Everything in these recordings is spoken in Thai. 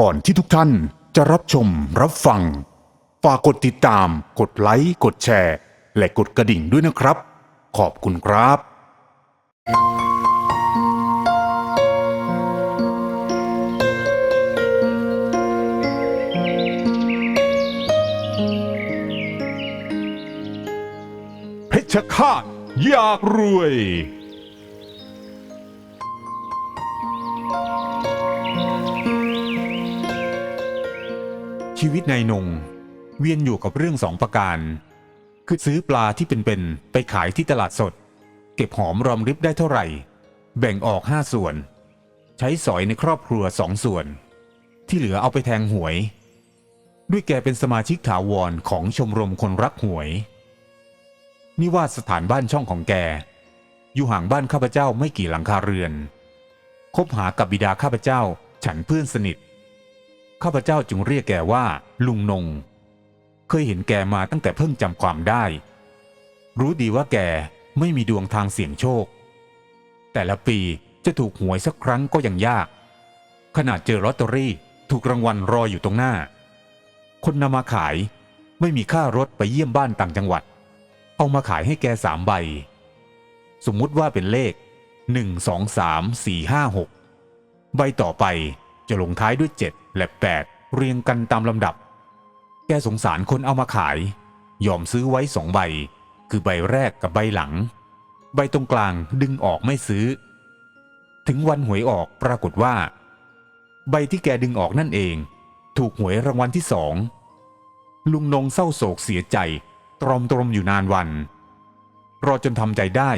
ก่อนที่ทุกท่านจะรับชมรับฟัง ฝากกดติดตาม กดไลค์ กดแชร์ และกดกระดิ่งด้วยนะครับ ขอบคุณครับ เพชรฆาตอยากรวย ชีวิตนายนง เวียนอยู่กับเรื่องสองประการ คือซื้อปลาที่เป็นๆไปขายที่ตลาดสด เก็บหอมรอมริบได้เท่าไหร่ แบ่งออกห้าส่วน ใช้สอยในครอบครัวสองส่วน ที่เหลือเอาไปแทงหวย ด้วยแกเป็นสมาชิกถาวรของชมรมคนรักหวยนี่ว่าสถานบ้านช่องของแก อยู่ห่างบ้านข้าพเจ้าไม่กี่หลังคาเรือนคบหากับบิดาข้าพเจ้าฉันเพื่อนสนิท ข้าพเจ้าจึงเรียกแกว่า ลุงนง เคยเห็นแกมาตั้งแต่เพิ่งจำความได้ รู้ดีว่าแกไม่มีดวงทางเสี่ยงโชค แต่ละปีจะถูกหวยสักครั้งก็ยังยาก ขนาดเจอลอตเตอรี่ถูกรางวัลรออยู่ตรงหน้า คนนำมาขายไม่มีค่ารถไปเยี่ยมบ้านต่างจังหวัด เอามาขายให้แกสามใบ สมมุติว่าเป็นเลข 1 2 3 4 5 6 ใบต่อไป จะลงท้ายด้วย 7 และ 8 เรียงกันตามลำดับ แกสงสารคนเอามาขาย ยอมซื้อไว้สองใบ คือใบแรกกับใบหลัง ใบตรงกลางดึงออกไม่ซื้อ ถึงวันหวยออกปรากฏว่า ใบที่แกดึงออกนั่นเอง ถูกหวยรางวัลที่สองลุงนงเศร้าโศกเสียใจ ตรอมตรมอยู่นานวัน รอจนทำใจได้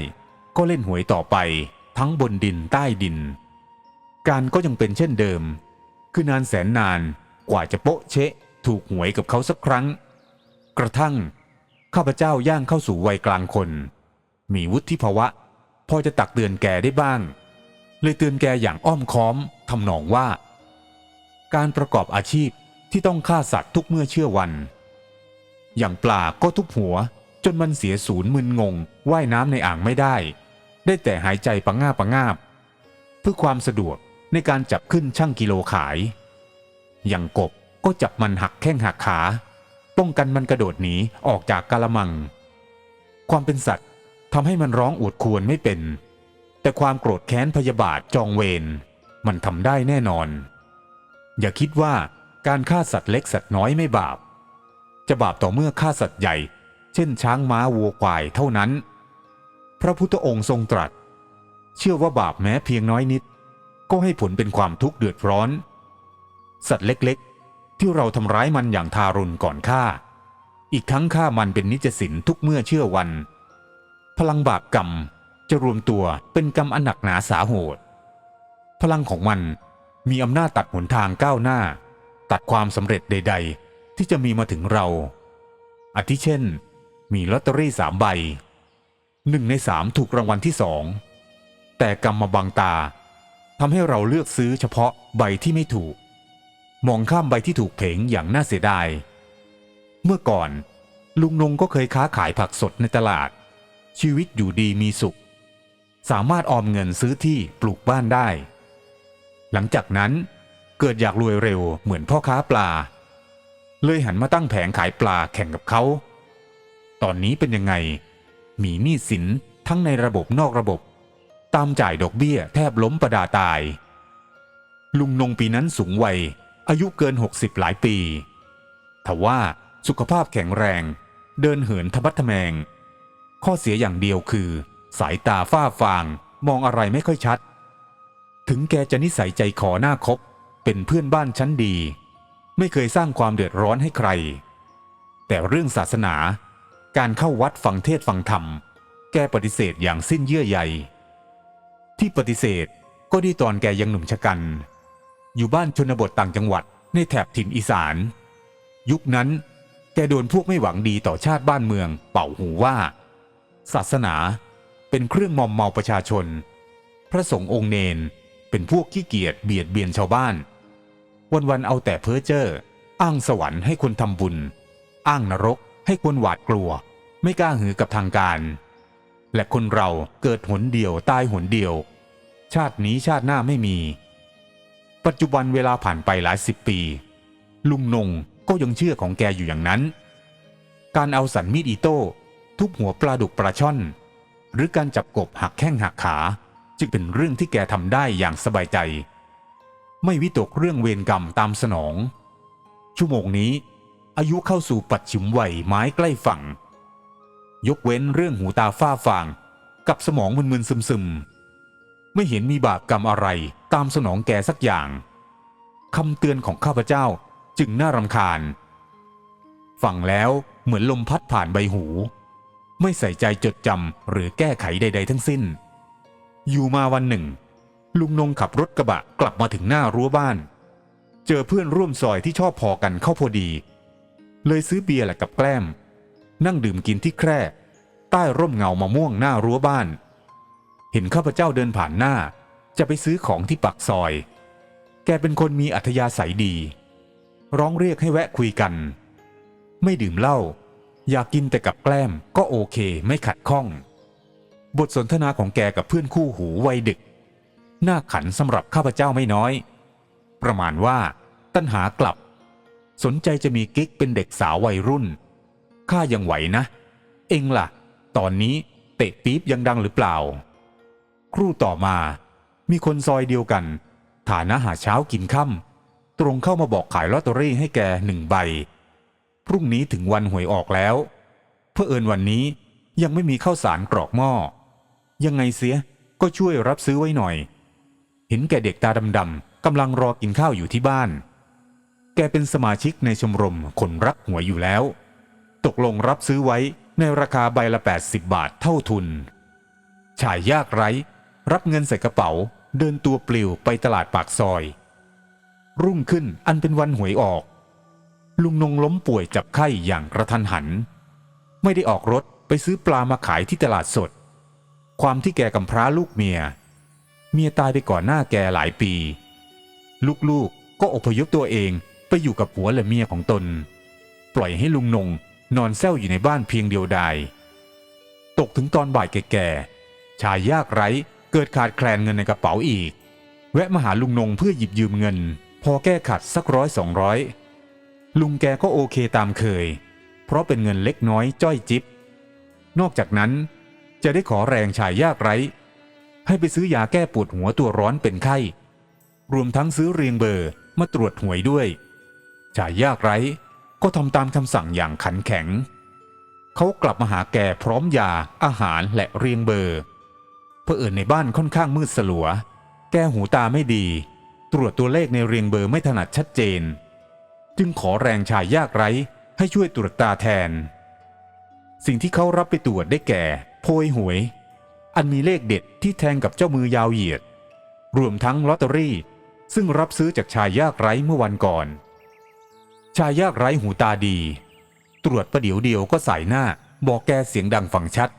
ก็เล่นหวยต่อไปทั้งบนดินใต้ดิน การก็ยังเป็นเช่นเดิม คือนานแสนนานกว่าจะโปะเชะถูกหวยกับเขาสักครั้ง กระทั่ง ข้าพเจ้าย่างเข้าสู่วัยกลางคน มีวุฒิภาวะ พอจะตักเตือนแกได้บ้าง เลยเตือนแกอย่างอ้อมค้อมทำนองว่า การประกอบอาชีพที่ต้องฆ่าสัตว์ทุกเมื่อเชื่อวัน อย่างปลาก็ทุกหัวจนมันเสียศูนย์มึนงงว่ายน้ำในอ่างไม่ได้ ได้แต่หายใจปังงาบปังงาบ เพื่อความสะดวก ในการจับขึ้นช่างกิโลขาย อย่างกบก็จับมันหักแข้งหักขา ป้องกันมันกระโดดหนีออกจากกาละมัง ความเป็นสัตว์ทำให้มันร้องอวดควรไม่เป็น แต่ความโกรธแค้นพยาบาทจองเวรมันทำได้แน่นอน อย่าคิดว่าการฆ่าสัตว์เล็กสัตว์น้อยไม่บาป จะบาปต่อเมื่อฆ่าสัตว์ใหญ่ เช่นช้างม้าวัวควายเท่านั้น พระพุทธองค์ทรงตรัส เชื่อว่าบาปแม้เพียงน้อยนิด ก็ให้ผลเป็นความทุกข์เดือดร้อน สัตว์เล็กๆ ที่เราทำร้ายมันอย่างทารุณก่อนฆ่า อีกทั้งฆ่ามันเป็นนิจสินทุกเมื่อเชื่อวัน พลังบาปกรรมจะรวมตัวเป็นกรรมอันหนักหนาสาโหด พลังของมันมีอำนาจตัดหนทางก้าวหน้า ตัดความสำเร็จใด ๆ ที่จะมีมาถึงเราอาทิเช่น มีลอตเตอรี่สามใบหนึ่งในสามถูกรางวัลที่สองแต่กรรมมาบังตา ทำให้เราเลือกซื้อเฉพาะใบที่ไม่ถูก มองข้ามใบที่ถูกเผงอย่างน่าเสียดาย เมื่อก่อน ลุงนงก็เคยค้าขายผักสดในตลาด ชีวิตอยู่ดีมีสุข สามารถออมเงินซื้อที่ปลูกบ้านได้ หลังจากนั้นเกิดอยากรวยเร็วเหมือนพ่อค้าปลา เลยหันมาตั้งแผงขายปลาแข่งกับเขา ตอนนี้เป็นยังไง มีหนี้สินทั้งในระบบนอกระบบ ตามจ่ายดอกเบี้ยแทบล้มประดาตาย ลุงนงปีนั้นสูงวัย อายุเกิน 60 หลายปีทว่าสุขภาพแข็งแรง เดินเหินทบัดทแมง ข้อเสียอย่างเดียวคือ สายตาฝ้าฟางมองอะไรไม่ค่อยชัด ถึงแกจะนิสัยใจคอหน้าคบ เป็นเพื่อนบ้านชั้นดี ไม่เคยสร้างความเดือดร้อนให้ใคร แต่เรื่องศาสนา การเข้าวัดฟังเทศฟังธรรม แกปฏิเสธอย่างสิ้นเยื่อใย ที่ปฏิเสธก็ดีตอนแกยังหนุ่มชะกัน อยู่บ้านชนบทต่างจังหวัดในแถบถิ่นอีสาน ยุคนั้นแกโดนพวกไม่หวังดีต่อชาติบ้านเมือง เป่าหูว่า ศาสนาเป็นเครื่องมอมเมาประชาชน พระสงฆ์องค์เนนเป็นพวกขี้เกียจเบียดเบียนชาวบ้าน วันๆเอาแต่เพ้อเจ้ออ้างสวรรค์ให้คนทำบุญ อ้างนรกให้คนหวาดกลัว ไม่กล้าหือกับทางการ และคนเราเกิดหนเดียวตายหนเดียว ชาตินี้ชาติหน้าไม่มี ปัจจุบันเวลาผ่านไปหลายสิบปี ลุงนงก็ยังเชื่อของแกอยู่อย่างนั้น การเอาสันมีดอิโต้ทุบหัวปลาดุกปลาช่อน หรือการจับกบหักแข้งหักขา จึงเป็นเรื่องที่แกทำได้อย่างสบายใจ ไม่วิตกเรื่องเวรกรรมตามสนอง ชั่วโมงนี้ อายุเข้าสู่ปัจฉิมวัยไม้ใกล้ฝั่ง ยกเว้นเรื่องหูตาฝ้าฟาง กับสมองมึนๆซึมๆ ไม่เห็นมีบาปกรรมอะไรตามสนองแกสักอย่างคำเตือนของข้าพเจ้าจึงน่ารำคาญ ฟังแล้วเหมือนลมพัดผ่านใบหู ไม่ใส่ใจจดจำหรือแก้ไขใด ๆ ทั้งสิ้น อยู่มาวันหนึ่ง ลุงนงขับรถกระบะกลับมาถึงหน้ารั้วบ้าน เจอเพื่อนร่วมซอยที่ชอบพอกันเข้าพอดี เลยซื้อเบียร์และกับแกล้ม นั่งดื่มกินที่แคร่ ใต้ร่มเงามะม่วงหน้ารั้วบ้าน เห็นข้าพเจ้าเดินผ่านหน้า จะไปซื้อของที่ปักซอย แกเป็นคนมีอัธยาศัยดี ร้องเรียกให้แวะคุยกัน ไม่ดื่มเหล้าอยากกินแต่กับแกล้มก็โอเคไม่ขัดข้อง บทสนทนาของแกกับเพื่อนคู่หูวัยดึก น่าขันสำหรับข้าพเจ้าไม่น้อย ประมาณว่า ตัณหากลับ สนใจจะมีกิ๊กเป็นเด็กสาววัยรุ่น ข้ายังไหวนะ เองล่ะ ตอนนี้เตะปี๊บยังดังหรือเปล่า ครู่ต่อมา มีคนซอยเดียวกัน ฐานะหาเช้ากินค่ำตรงเข้ามาบอกขายลอตเตอรี่ให้แกหนึ่งใบ พรุ่งนี้ถึงวันหวยออกแล้ว เพื่อเอินวันนี้ยังไม่มีข้าวสารกรอกหม้อ ยังไงเสียก็ช่วยรับซื้อไว้หน่อย เห็นแกเด็กตาดำๆกำลังรอกินข้าวอยู่ที่บ้าน แกเป็นสมาชิกในชมรมคนรักหวยอยู่แล้ว ตกลงรับซื้อไว้ในราคาใบละ 80 บาทเท่าทุน ชายยากไร้ รับเงินใส่กระเป๋า เดินตัวปลิวไปตลาดปากซอย รุ่งขึ้นอันเป็นวันหวยออก ลุงนงล้มป่วยจับไข้อย่างกระทันหัน ไม่ได้ออกรถไปซื้อปลามาขายที่ตลาดสด ความที่แกกำพร้าลูกเมีย เมียตายไปก่อนหน้าแกหลายปี ลูกๆก็อพยพตัวเองไปอยู่กับผัวและเมียของตน ปล่อยให้ลุงนง นอนแซวอยู่ในบ้านเพียงเดียวดาย ตกถึงตอนบ่ายแก่ๆ ชายยากไร้เกิดขาดแคลนเงินในกระเป๋าอีก แวะมาหาลุงนงเพื่อหยิบยืมเงิน พอแก้ขัดสักร้อยสองร้อยลุงแกก็โอเคตามเคย เพราะเป็นเงินเล็กน้อยจ้อยจิบ นอกจากนั้นจะได้ขอแรงชายยากไร้ ให้ไปซื้อยาแก้ปวดหัวตัวร้อนเป็นไข้ รวมทั้งซื้อเรียงเบอร์มาตรวจหวยด้วย ชายยากไร้ ก็ทำตามคำสั่งอย่างขันแข็ง เขากลับมาหาแกพร้อมยา อาหารและเรียงเบอร์เพื่อเอิญในบ้านค่อนข้างมืดสลัว แกหูตาไม่ดี ตรวจตัวเลขในเรียงเบอร์ไม่ถนัดชัดเจน จึงขอแรงชายยากไร้ให้ช่วยตรวจตาแทน สิ่งที่เขารับไปตรวจได้แก่ โพยหวย อันมีเลขเด็ดที่แทงกับเจ้ามือยาวเหยียด รวมทั้งลอตเตอรี่ ซึ่งรับซื้อจากชายยากไร้เมื่อวันก่อน ชายยากไร้หูตาดี ตรวจประเดี๋ยวเดียวก็ใส่หน้า บอกแกเสียงดังฟังชัด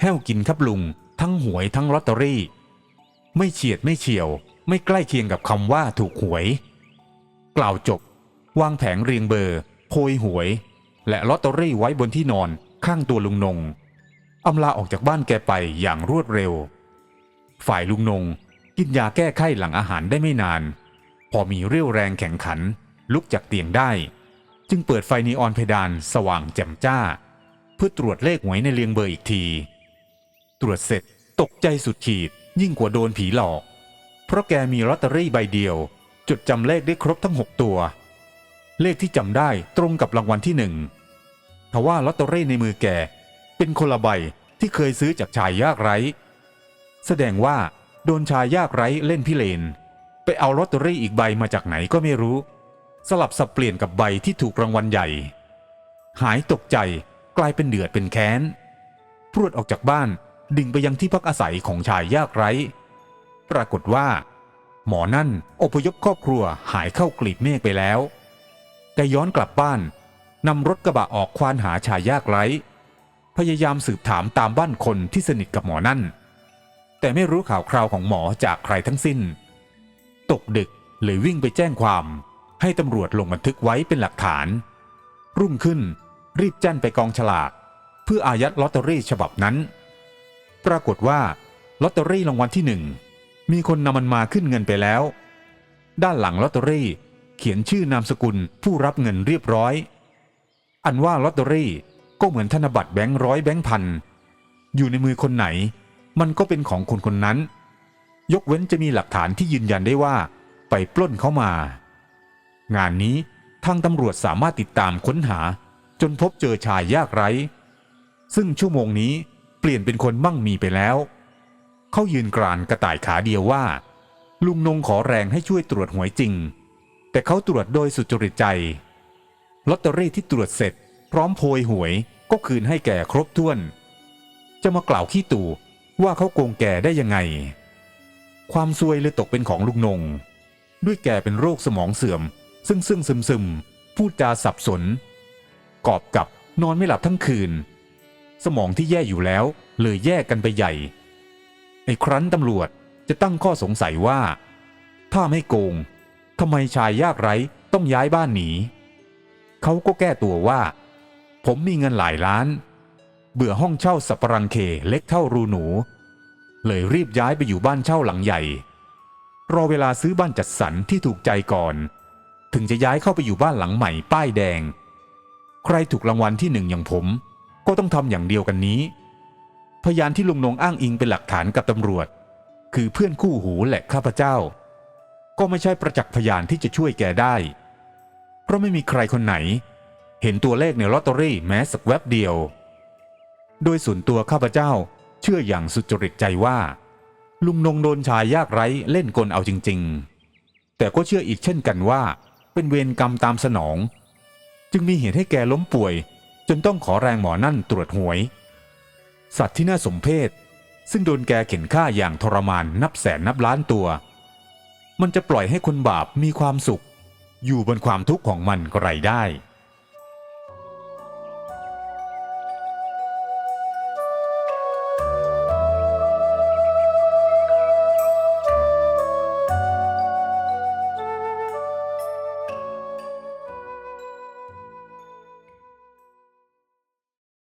แห้วกินครับลุง ทั้งหวยทั้งลอตเตอรี่ ไม่เฉียดไม่เฉียว ไม่ใกล้เคียงกับคำว่าถูกหวย กล่าวจบ วางแผงเรียงเบอร์โพยหวย และลอตเตอรี่ไว้บนที่นอนข้างตัวลุงนงอำลาออกจากบ้านแกไปอย่างรวดเร็ว ฝ่ายลุงนงกินยาแก้ไข้หลังอาหารได้ไม่นาน พอมีเรี่ยวแรงแข็งขัน ลุกจากเตียงได้ จึงเปิดไฟนีออนเพดานสว่างแจ่มจ้า เพื่อตรวจเลขหวยในเรียงเบอร์อีกที ตรวจเสร็จตกใจสุดขีดยิ่งกว่าโดนผีหลอก เพราะแกมีลอตเตอรี่ใบเดียว จดจำเลขได้ครบทั้ง6ตัว เลขที่จำได้ตรงกับรางวัลที่หนึ่งทว่าลอตเตอรี่ในมือแกเป็นคนละใบที่เคยซื้อจากชายยากไร้ แสดงว่าโดนชายยากไร้เล่นพิเลนไปเอาลอตเตอรี่อีกใบมาจากไหนก็ไม่รู้ สลับสับเปลี่ยนกับใบที่ถูกรางวัลใหญ่ หายตกใจกลายเป็นเดือดเป็นแค้น พรวดออกจากบ้านดิ่งไปยังที่พักอาศัยของชายยากไร้ ปรากฏว่า หมอนั่นอพยพครอบครัวหายเข้ากลีบเมฆไปแล้ว แต่ย้อนกลับบ้านนำรถกระบะออกควานหาชายยากไร้ พยายามสืบถามตามบ้านคนที่สนิทกับหมอนั่น แต่ไม่รู้ข่าวคราวของหมอจากใครทั้งสิ้น ตกดึกเลยวิ่งไปแจ้งความ ให้ตำรวจลงบันทึกไว้เป็นหลักฐาน รุ่งขึ้นรีบแจ้นไปกองฉลาก เพื่ออายัดลอตเตอรี่ฉบับนั้น ปรากฏว่าลอตเตอรี่รางวัลที่หนึ่งมีคนนำมันมาขึ้นเงินไปแล้ว ด้านหลังลอตเตอรี่เขียนชื่อนามสกุลผู้รับเงินเรียบร้อย อันว่าลอตเตอรี่ก็เหมือนธนบัตรแบงค์ร้อยแบงค์พันอยู่ในมือคนไหน มันก็เป็นของคนคนนั้น ยกเว้นจะมีหลักฐานที่ยืนยันได้ว่าไปปล้นเขามา งานนี้ทางตำรวจสามารถติดตามค้นหา จนพบเจอชายยากไร้ ซึ่งชั่วโมงนี้เปลี่ยนเป็นคนมั่งมีไปแล้ว เขายืนกรานกระต่ายขาเดียวว่า ลุงนงขอแรงให้ช่วยตรวจหวยจริง แต่เขาตรวจโดยสุจริตใจลอตเตอรี่ที่ตรวจเสร็จ พร้อมโพยหวยก็คืนให้แก่ครบถ้วน จะมากล่าวขี้ตู่ว่าเขาโกงแก่ได้ยังไง ความซวยเลยตกเป็นของลุงนง ด้วยแกเป็นโรคสมองเสื่อม ซึ่งซึ่งซึมซึมพูดจาสับสน กอบกับนอนไม่หลับทั้งคืน สมองที่แย่อยู่แล้ว เลยแย่กันไปใหญ่ไอ้ครั้นตำรวจจะตั้งข้อสงสัยว่า ถ้าไม่โกงทำไมชายยากไร้ต้องย้ายบ้านหนีเขาก็แก้ตัวว่า ผมมีเงินหลายล้าน เบื่อห้องเช่าสับปรังเคเล็กเท่ารูหนู เลยรีบย้ายไปอยู่บ้านเช่าหลังใหญ่ รอเวลาซื้อบ้านจัดสรรที่ถูกใจก่อน ถึงจะย้ายเข้าไปอยู่บ้านหลังใหม่ป้ายแดง ใครถูกรางวัลที่หนึ่งอย่างผม ก็ต้องทำอย่างเดียวกันนี้ พยานที่ลุงนงอ้างอิงเป็นหลักฐานกับตำรวจ คือเพื่อนคู่หูและข้าพเจ้า ก็ไม่ใช่ประจักษ์พยานที่จะช่วยแกได้ เพราะไม่มีใครคนไหน เห็นตัวเลขในลอตเตอรี่แม้สักแวบเดียว โดยส่วนตัวข้าพเจ้าเชื่ออย่างสุจริตใจว่า ลุงนงโดนชายยากไร้เล่นกลเอาจริง ๆ แต่ก็เชื่ออีกเช่นกันว่า เป็นเวรกรรมตามสนอง จึงมีเหตุให้แกล้มป่วย จนต้องขอแรงหมอนั่นตรวจหวย สัตว์ที่น่าสมเพชซึ่งโดนแกเข็นฆ่าอย่างทรมานนับแสนนับล้านตัว มันจะปล่อยให้คนบาปมีความสุข อยู่บนความทุกข์ของมันก็ไรได้